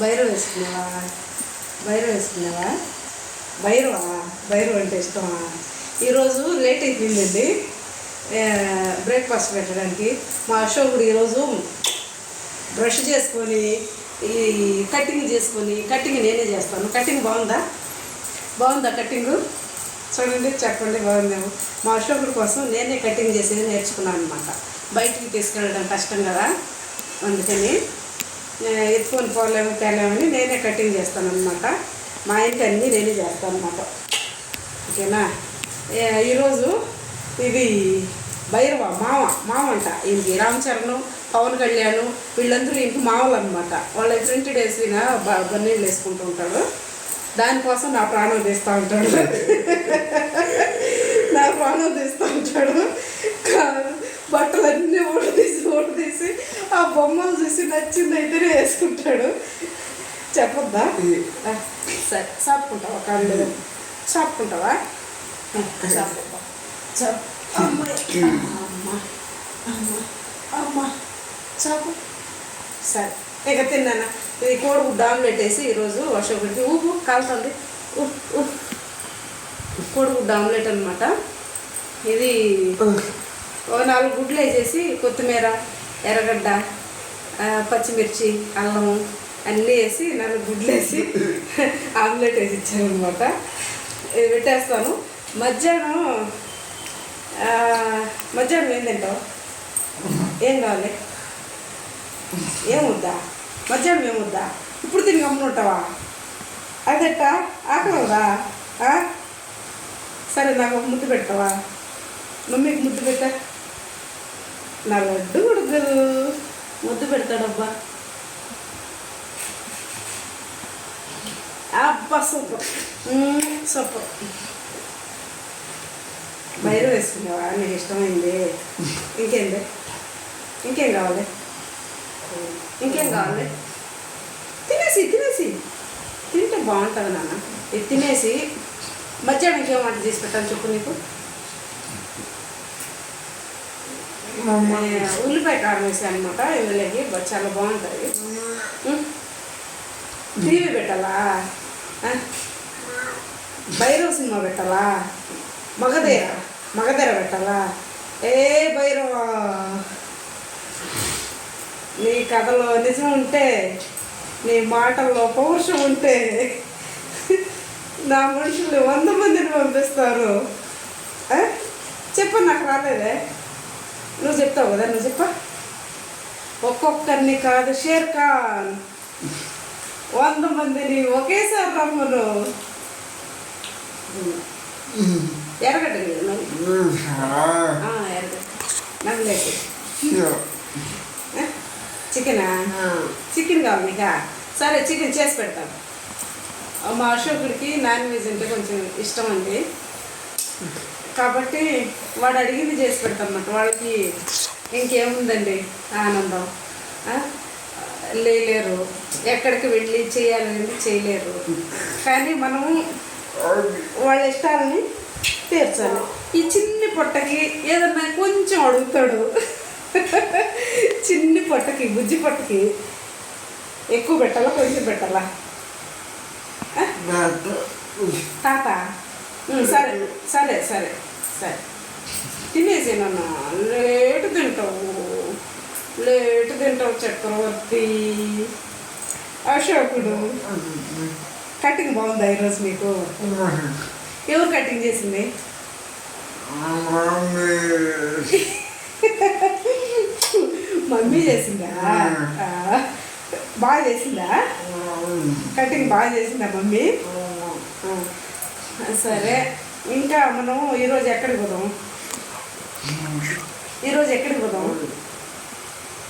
బైరు వేసుకున్నావా బైరు వేసుకున్నావా బైరువా బైరు అంటే ఇష్టమా? ఈరోజు లేట్ అయిపోయిందండి. బ్రేక్ఫాస్ట్ పెట్టడానికి. మా అశోకుడు ఈరోజు బ్రష్ చేసుకొని ఈ కటింగ్ చేసుకొని కటింగ్ నేనే చేస్తాను. కటింగ్ బాగుందా? బాగుందా కటింగ్? చూడండి చెప్పండి బాగుందేమో మా అశోకుడి కోసం నేనే కటింగ్ చేసేది నేర్చుకున్నాను అనమాట బయటికి తీసుకెళ్ళడం కష్టం కదా అందుకని. ఎత్తుకొని పోలేము తేలేమని నేనే కటింగ్ చేస్తాను అనమాట మా ఇంటి అన్నీ నేనే చేస్తాను అనమాట ఓకేనా ఈరోజు ఇది భైరవ మామ మామ అంట ఇంటి రామ్ చరణ్ పవన్ కళ్యాణ్ వీళ్ళందరూ ఇంటి మామలు అనమాట వాళ్ళ ప్రింటెడ్ వేసిన బన్నీళ్ళు వేసుకుంటూ ఉంటాడు. దానికోసం నా ప్రాణం తీస్తూ ఉంటాడు. నా ప్రాణం తీస్తూ ఉంటాడు. కా- బట్టలన్నీ ఓటు తీసి ఓటు తీసి ఆ బొమ్మలు చూసి నచ్చింది అయితేనే వేసుకుంటాడు. చెప్పొద్దా? సరే చాపుకుంటావా కాళ్ళు? చాపుకుంటావా చాపుకుంటా చాపు అమ్మాయి అమ్మ అమ్మ అమ్మ చాపు సరే. ఇక తిన్నానా? ఇది కోడిగుడ్డు ఆమ్లెట్ వేసి ఈరోజు అశోకుడికి ఊపు కాలుతుంది. కోడిగుడ్డు ఆమ్లెట్ అనమాట ఇది ఓ నాలుగు గుడ్లు వేసేసి కొత్తిమీర ఎర్రగడ్డ పచ్చిమిర్చి అల్లము అన్నీ వేసి నాలుగు గుడ్లు వేసి ఆమ్లెట్ వేసి ఇచ్చారనమాట పెట్టేస్తాను. మధ్యాహ్నం మధ్యాహ్నం ఏం తింటావు? ఏం కావాలి? ఏముద్దా మధ్యాహ్నం ఏముద్దా ఇప్పుడు తిని గమ్మునుంటావా అదెట్ట ఆకలవదా సరే నాకు ఒక ముద్దు పెట్టవా మమ్మీకి ముద్దు పెట్టా. నా లడ్డు కొడుకు ముద్దు పెడతాడబ్బా. అబ్బా సూపర్. సూపర్. బయట వేసుకున్నావా నీకు ఇష్టమైంది. ఇంకేంది ఇంకేం కావాలి? ఇంకేం కావాలి? తినేసి తినేసి. తింటే బాగుంటుంది నాన్న. ఇది తినేసి మధ్యాహ్నం ఇంకేం వంట చేసి పెట్టాను చెప్పు నీకు ఏ, ఉల్లిపాయ కారం అనమాట ఇందులోకి చాలా బాగుంటుంది. టీవీ పెట్టాలా? భైరవ భైరవ్ సినిమా పెట్టాలా? మగధీర. మగధీర పెట్టాలా? ఏ భైరవ? నీ కథలో నిజం ఉంటే నీ మాటల్లో పౌరుషం ఉంటే నా మనుషులు వంద మందిని పంపిస్తారు. చెప్పండి చెప్పు నాకు రాలేదే. నువ్వు చెప్తావు కదా నువ్వు చెప్ప. ఒక్కొక్కరిని కాదు షేర్ ఖాన్. వంద మందిని ఒకేసారి రమ్మను. ఎరగడ్డ కదా నువ్వు ఆ, ఎరగడ్డ నవ్వులేసి చికెనా? చికెన్ కావాలి నీకా? సరే చికెన్ చేసి పెడతాను. మా అశోకుడికి నాన్ వెజ్ అంటే కొంచెం ఇష్టం అండి. కాబట్టి వాడు అడిగింది చేసి పెడతామన్నమాట. వాళ్ళకి ఇంకేముందండి ఆనందం? లేలేరు. ఎక్కడికి వెళ్ళి చేయాలని చేయలేరు. కానీ మనము వాళ్ళ ఇష్టాలని తీర్చాలి. ఈ చిన్ని పొట్టకి ఏదన్నా కొంచెం అడుగుతాడు. చిన్ని పొట్టకి బుజ్జి పొట్టకి ఎక్కువ పెట్టాలా కొంచెం పెట్టాలా? తాత? సరే సరే సరే. సరే. తినేసి నాన్న లేటు తింటావు? లేటు తింటావు చక్రవర్తి? అశోకుడు? కటింగ్ బాగుందా ఈరోజు మీకు? ఎవరు కటింగ్ చేసింది? మమ్మీ చేసిందా? బాగా చేసిందా? కటింగ్ బాగా చేసిందా మమ్మీ? సరే. ఇంకా మనం ఈరోజు ఎక్కడికి పోదాం? ఈరోజు ఎక్కడికి పోదాం?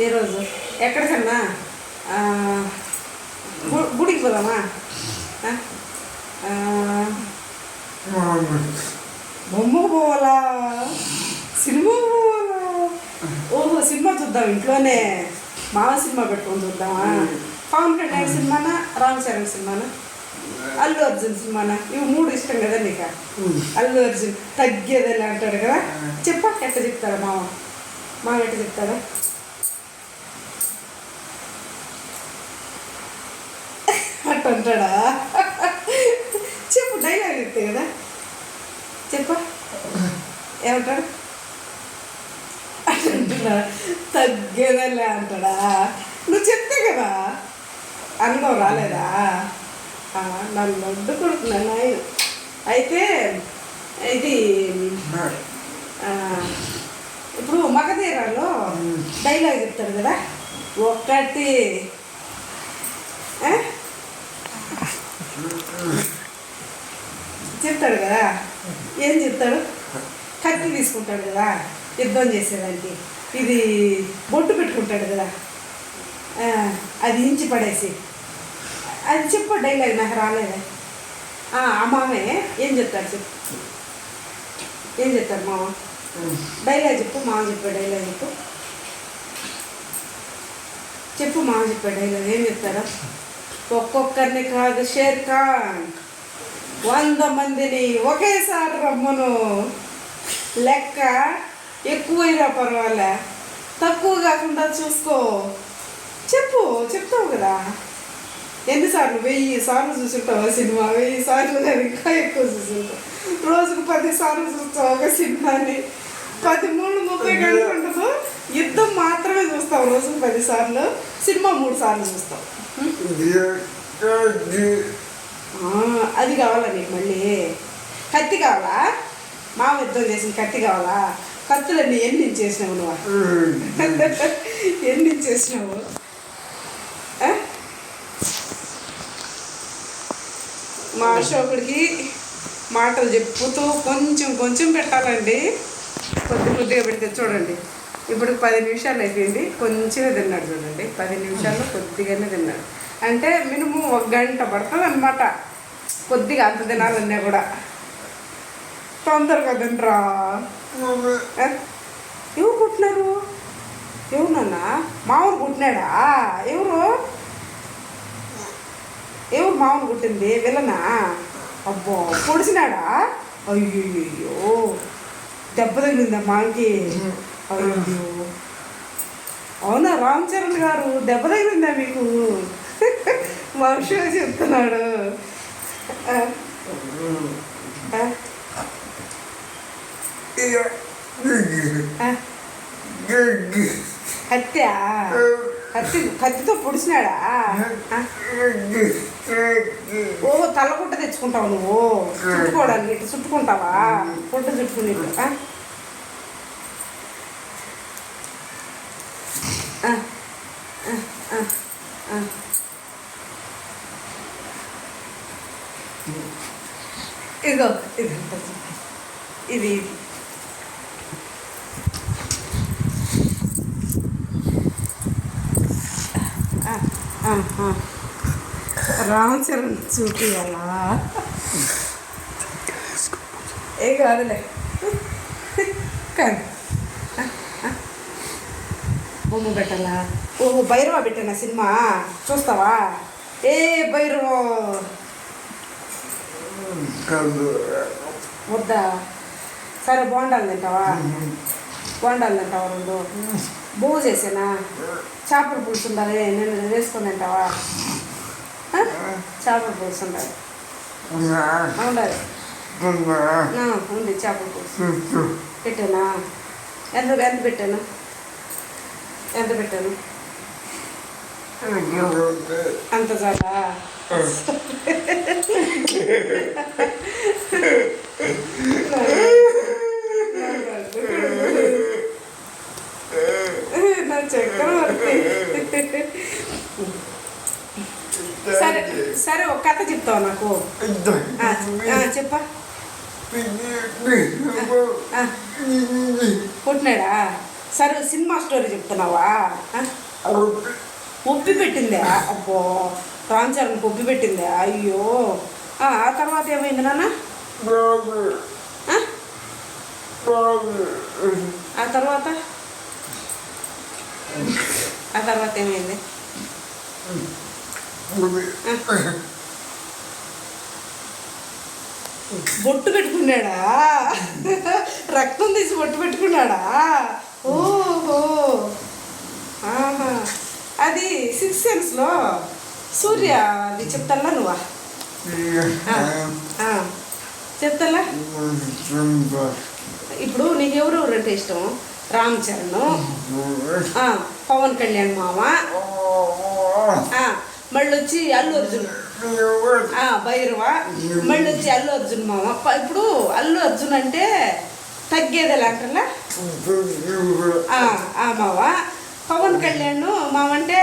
ఈరోజు ఎక్కడికన్నా ఆ, గు- గుడికి పోదామా? ఆ? ఆ, బొమ్మ పోవాలా? సినిమా పోవాలా? ఓహో సినిమా చూద్దాం ఇంట్లోనే. మావ సినిమా పెట్టుకొని చూద్దామా? పవన్ కళ్యాణ్ సినిమానా? రామ్ చరణ్ సినిమానా? అల్లు అర్జున్ సినిమానా ఇవి మూడు ఇష్టం కదా నీకు? అల్లు అర్జున్ తగ్గేదేలా అంటాడు కదా? చెప్ప ఎట్ట చెప్తాడా మావ మావ ఎట్ట చెప్తాడా అట్ట అంటాడా? చెప్పు డైలాగ్ చెప్తే కదా? చెప్పు. ఏమంటాడు? అంటున్నా తగ్గేదలే అంటాడా? నువ్వు చెప్తే కదా? అనుభవం రాలేదా? నన్ను అడ్డుకుంటున్నా నాయన. అయితే ఇది ఇప్పుడు మగధీరాలో డైలాగ్ చెప్తాడు కదా ఒక్కటి? చెప్తాడు కదా ఏం చెప్తాడు? కత్తి తీసుకుంటాడు కదా యుద్ధం చేసేదానికి. ఇది బొట్టు పెట్టుకుంటాడు కదా అది ఇంచి పడేసి. అది చెప్పు డైలాగ్ నాకు రాలేదే. ఆ మామే ఏం చెప్తాడు చెప్పు. ఏం చెప్తాడు మామ? డైలాగ్ చెప్పు మామ చెప్పే డైలాగ్ చెప్పు. చెప్పు మామ చెప్పే డైలాగ్ ఏం చెప్తారా? ఒక్కొక్కరిని కాదు షేర్ ఖాన్. వంద మందిని ఒకేసారి రమ్మను. లెక్క ఎక్కువైనా పర్వాలే. తక్కువ కాకుండా చూసుకో. చెప్పు చెప్తావు కదా. ఎన్నిసార్లు? వెయ్యి సార్లు చూసుంటావు సినిమా? వెయ్యి సార్లు కాదు ఇంకా ఎక్కువ చూసుంటావు రోజుకు పది సార్లు చూస్తావు ఒక సినిమాని? పది మూడు ముప్పై గంటలు ఉండదు. యుద్ధం మాత్రమే చూస్తావు రోజుకు పది సార్లు. సినిమా మూడు సార్లు చూస్తావు. ఆ, అది కావాలా నీకు మళ్ళీ? కత్తి కావాలా? మామ యుద్ధం చేసిన కత్తి కావాలా? కత్తులన్నీ ఎన్ని చేసినావు నువ్వు? ఎన్ని చేసినావు ఆ? మా అశోకుడికి మాటలు చెప్పుతూ కొంచెం కొంచెం పెట్టాలండి. కొద్ది కొద్దిగా పెడితే చూడండి. ఇప్పుడు పది నిమిషాలు అయిపోయింది. కొంచెమే తిన్నాడు చూడండి. పది నిమిషాల్లో కొద్దిగానే తిన్నాడు. అంటే మినిమం ఒక గంట పడుతుంది అనమాట కొద్దిగా అంత తినాలన్నా కూడా. తొందరగా తినరా? ఎవరు కుట్టినారు ఎవరు నాన్న? మామూలు కుట్టినాడా ఎవరు? ఎవరు మామూలు కుట్టింది విలనా? అబ్బో పొడిచినాడా అయ్యో దెబ్బ తగిలిందా మాకి అయ్యో అవునా రామ్ చరణ్ గారు దెబ్బ తగిలిందా మీకు? మా విషయం చెప్తున్నాడు. ఆ. కత్తి కత్తితో పొడిచినాడా? ఓ తలగుట్ట తెచ్చుకుంటావు నువ్వు. చుట్టుకోవడానికి ఇట్లా చుట్టుకుంటావా? గుడ్డ చుట్టుకుని ఆ? ఇదిగో ఇది ఇది ఇది ఆ, ఆ, ఆ. రామ్ చరణ్ చూపియాలా? ఏ కాదులే. కాదు. బొమ్మ పెట్టాలా? ఓ భైరవ పెట్టానా సినిమా? చూస్తావా? ఏ భైరవ? వద్దా? సరే బోండాలు తింటావా? బోండాలు తింటావా రెండు? బువ్వ చేసానా చేపల పులుసు ఉండాలి నేను వేసుకొని తింటావా? చేపల పులుసు ఉండాలి. ఆ, ఉంది చేపల పులుసు. పెట్టానా? ఎంత ఎంత పెట్టాను? ఎంత పెట్టాను? అంత చాలా? నా చక్రవర్తి సరే సరే ఒక కథ చెప్తావు నాకు? ఆ, ఆ, చెప్పా. ఆ, పుట్టినాడా సరే సినిమా స్టోరీ చెప్తున్నావా? ఉప్పి పెట్టిందా? అబ్బో. రామ్ చరణ్ ఉప్పి పెట్టిందా? అయ్యో. ఆ తర్వాత ఏమైంది నాన్న? ఆ? తర్వాత? ఆ తర్వాత ఏమైంది? బొట్టు పెట్టుకున్నాడా? రక్తం తీసి బొట్టు పెట్టుకున్నాడా? ఓహో. అది సిక్స్ సెన్స్లో సూర్య అది చెప్తాలా నువ్వా? ఆ, చెప్తాలా ఇప్పుడు నీకు ఎవరు ఎవరంటే ఇష్టం? రామ్ చరణ్. పవన్ కళ్యాణ్ మామ. మళ్ళీ వచ్చి అల్లు అర్జున్. ఆ, భైరవ. మళ్ళీ వచ్చి అల్లు అర్జున్ మామ. ఇప్పుడు అల్లు అర్జున్ అంటే తగ్గేది అంటారా ఆ, మావ పవన్ కళ్యాణ్ మామ అంటే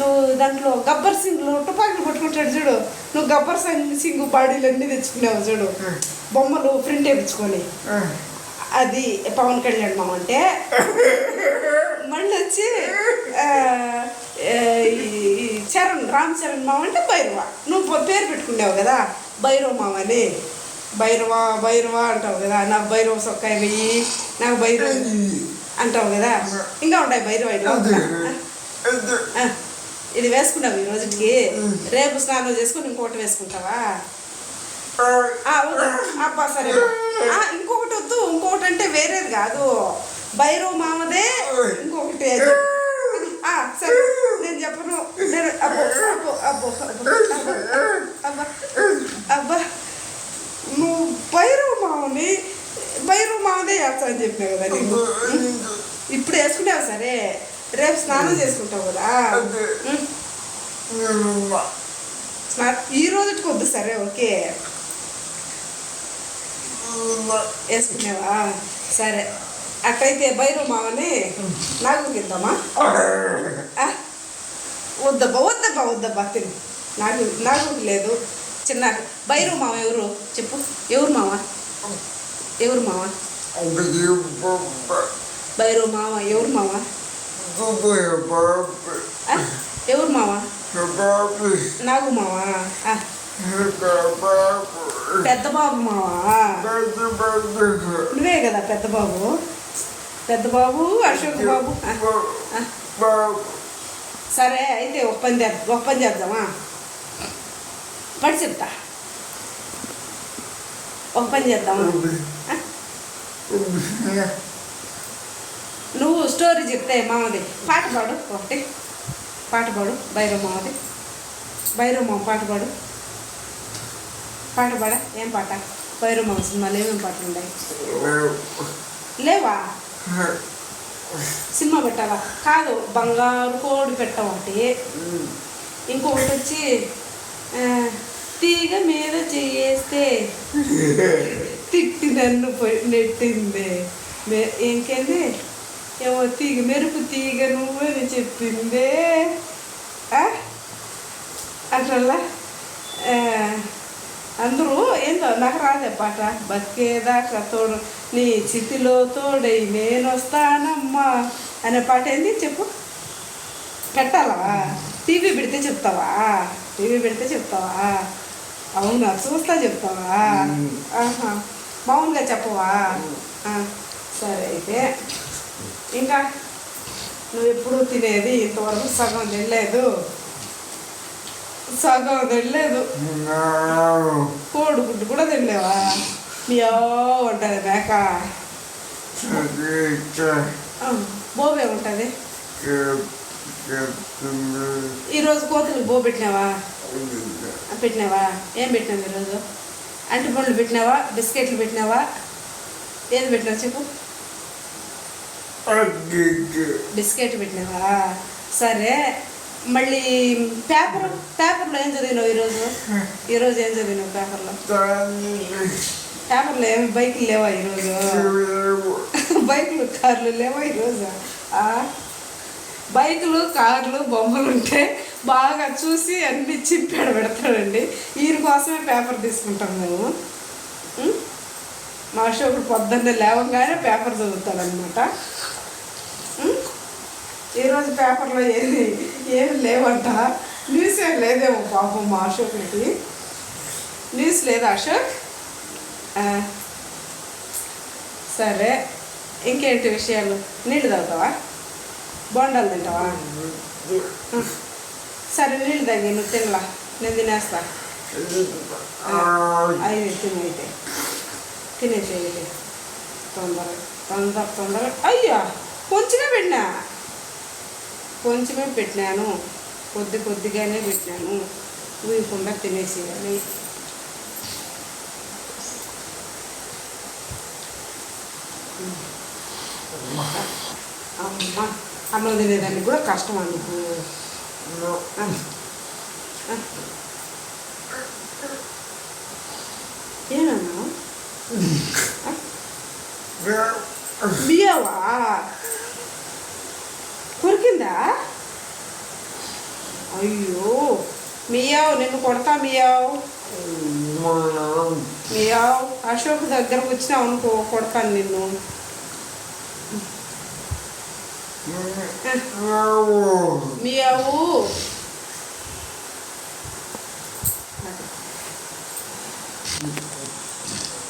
నువ్వు దాంట్లో గబ్బర్ సింగ్ తుపాకులు పట్టుకుంటాడు చూడు. నువ్వు గబ్బర్ సింగ్ సింగ్ బాడీలు అన్నీ తెచ్చుకున్నావు చూడు. బొమ్మలు ప్రింట్ వేయించుకొని అది పవన్ కళ్యాణ్ మామ అంటే మళ్ళీ వచ్చి ఈ చరణ్ రామ్ చరణ్ మామ అంటే భైరవ. నువ్వు పేరు పెట్టుకున్నావు కదా భైరవ మామ అని భైరవ భైరవ అంటావు కదా నాకు భైరవ సొక్కాయ వెయ్యి నాకు భైరవ అంటావు కదా. ఇంకా ఉంటాయి భైరవ ఇది వేసుకున్నావు ఈ రోజుకి. రేపు స్నానం చేసుకుని ఇంకోటి వేసుకుంటావా. అబ్బా సరే. ఇంకొకటి వద్దు. ఇంకొకటి అంటే వేరేది కాదు. భైరవ్ మామదే ఇంకొకటి సరే. నేను చెప్పను. నేను అబ్బో అబ్బో అబ్బో అబ్బో అబ్బో, అబ్బా. అబ్బా నువ్వు భైరవ్ మామని భైరవ్ మామదే వేస్తా అని కదా నీకు. ఇప్పుడు వేసుకున్నావు సరే. రేపు స్నానం చేసుకుంటావు కదా. ఈ రోజుకి వద్దు సరే ఓకే. వేసుకునేవా? సరే. అట్లయితే బైరు మామని నాకు తిందామా? వద్దబ్బా వద్దబ్బా వద్దబ్బా తిను. నాకు నాకు లేదు. చిన్న బైరు మామ ఎవరు? చెప్పు. ఎవరు మామ ఎవరు మామ బైరు మామ ఎవరు ఆ? ఎవరు నాకు మామ ఆ, పెద్ద బాబు మామ నువ్వే కదా పెద్ద బాబు. పెద్ద బాబు. అశోక్ బాబు. సరే అయితే ఒక పని చేద్దాం ఒక పని చేద్దామా? పడి చెప్తా ఒక పని చేద్దామా? నువ్వు స్టోరీ చెప్తే మామది. పాట పాడు ఒకటి. పాట పాడు భైరవ్ మామది. భైరవ్ మామ పాట పాడు. పాట పాడా ఏం పాట? భైరవ్ మామ సినిమాలు ఏమేమి పాటలు ఉన్నాయి? లేవా? సినిమా పెట్టావా కాదు బంగారు కోడి పెట్ట ఒకటి. ఇంకొకటి వచ్చి తీగ మీద చేస్తే తిట్టి నన్ను నెట్టింది. ఇంకేంది? ఏమో తీగ మెరుపు తీగ నువ్వని చెప్పిందే? అట్లా అందరూ ఏందో నాకు రాదే పాట బతికేదాకా తోడు నీ చితిలో తోడై నేను వస్తానమ్మా అనే పాట ఏంది చెప్పు పెట్టాలా టీవీ పెడితే చెప్తావా టీవీ పెడితే చెప్తావా అవునా చూస్తా చెప్తావా ఆహా మామూలుగా చెప్పవా సరే అయితే ఇంకా నువ్వు ఎప్పుడు తినేది ఇంతవరకు సగం తినలేదు సగం తినలేదు కోడిగుడ్డు కూడా తినలేవా మియో ఉంటుంది మేక. బోబే ఉంటుంది. ఈరోజు కోతులకు బో పెట్టినావా? పెట్టినావా? ఏం పెట్టినావు ఈరోజు? అంటి పండ్లు పెట్టినావా? బిస్కెట్లు పెట్టినావా? ఏది పెట్టినావు చెప్పు. బిస్కెట్ పెట్టినావా? సరే. మళ్ళీ పేపర్ పేపర్లో ఏం చదివినావు ఈరోజు? ఈరోజు ఏం చదివినావు పేపర్లో? పేపర్లో ఏమి బైకులు లేవా ఈరోజు? బైకులు కార్లు లేవా ఈరోజు? బైకులు కార్లు బొమ్మలు ఉంటే బాగా చూసి అన్ని చింపాడు పెడతాడండి ఈయన కోసమే పేపర్ తీసుకుంటాం మేము? మా అశోకుడు పొద్దున్నే లేవగానే పేపర్ చదువుతాడనమాట? ఈరోజు పేపర్లో ఏది ఏమి లేవంట? న్యూస్ ఏం లేదేమో పాపం మా అశోకుడికి న్యూస్ లేదా అశోక్? సరే. ఇంకేంటి విషయాలు? నీళ్ళు తాగుతావా? బొండాలు తింటావా? సరే నీళ్ళు తాగి నువ్వు తినలా. నేను తినేస్తా. అవి తినైతే తినేసి తొందర తొందర తొందర అయ్యా కొంచెమే పెట్టినా? కొంచెమే పెట్టినాను. కొద్ది కొద్దిగానే పెట్టాను ఊయకుండా తినేసేయాలి. అమ్మ అన్నం తినేదానికి కూడా కష్టం అందుకు. ఏమన్నా? బియ్యవా? కొరికిందా అయ్యో మియావ్ నిన్ను కొడతా మియావ్. మియావ్ అశోక్ దగ్గరకు వచ్చినావు అనుకో కొడతాను నిన్ను. మియావు.